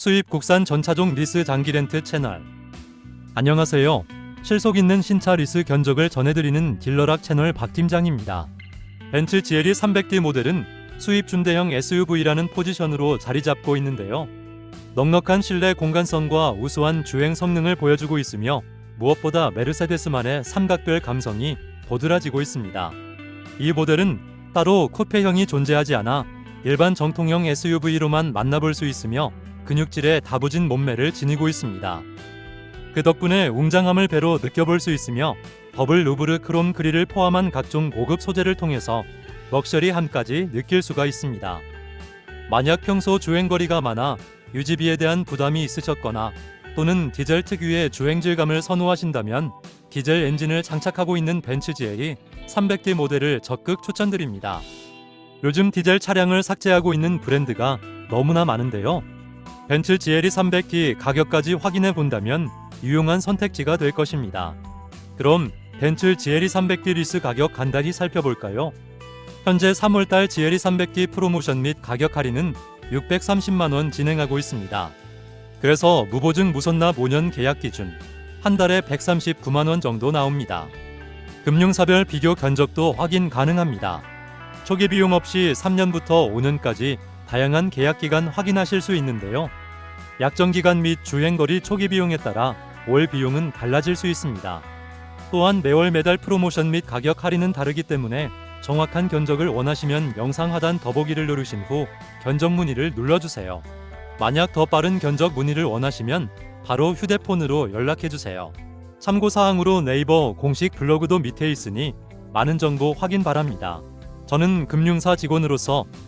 수입 국산 전차종 리스 장기 렌트 채널. 안녕하세요. 실속 있는 신차 리스 견적을 전해드리는 딜러락 채널 박 팀장입니다. 벤츠 GLE 300D 모델은 수입 중대형 SUV라는 포지션으로 자리 잡고 있는데요. 넉넉한 실내 공간성과 우수한 주행 성능을 보여주고 있으며 무엇보다 메르세데스만의 삼각별 감성이 도드라지고 있습니다. 이 모델은 따로 쿠페형이 존재하지 않아 일반 정통형 SUV로만 만나볼 수 있으며 근육질의 다부진 몸매를 지니고 있습니다. 그 덕분에 웅장함을 배로 느껴볼 수 있으며 더블 루브르 크롬 그릴을 포함한 각종 고급 소재를 통해서 럭셔리함까지 느낄 수가 있습니다. 만약 평소 주행거리가 많아 유지비에 대한 부담이 있으셨거나 또는 디젤 특유의 주행 질감을 선호하신다면 디젤 엔진을 장착하고 있는 벤츠 GLE 300D 모델을 적극 추천드립니다. 요즘 디젤 차량을 삭제하고 있는 브랜드가 너무나 많은데요. 벤츠 GLE 300D 가격까지 확인해 본다면 유용한 선택지가 될 것입니다. 그럼 벤츠 GLE 300D 리스 가격 간단히 살펴볼까요? 현재 3월달 GLE 300D 프로모션 및 가격 할인은 630만 원 진행하고 있습니다. 그래서 무보증 무선납 5년 계약 기준 한 달에 139만 원 정도 나옵니다. 금융사별 비교 견적도 확인 가능합니다. 초기 비용 없이 3년부터 5년까지 다양한 계약 기간 확인하실 수 있는데요. 약정 기간 및 주행거리 초기 비용에 따라 월 비용은 달라질 수 있습니다. 또한 매월 매달 프로모션 및 가격 할인은 다르기 때문에 정확한 견적을 원하시면 영상 하단 더보기를 누르신 후 견적 문의를 눌러주세요. 만약 더 빠른 견적 문의를 원하시면 바로 휴대폰으로 연락해주세요. 참고사항으로 네이버 공식 블로그도 밑에 있으니 많은 정보 확인 바랍니다. 저는 금융사 직원으로서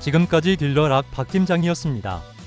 지금까지 딜러 락 박 팀장이었습니다.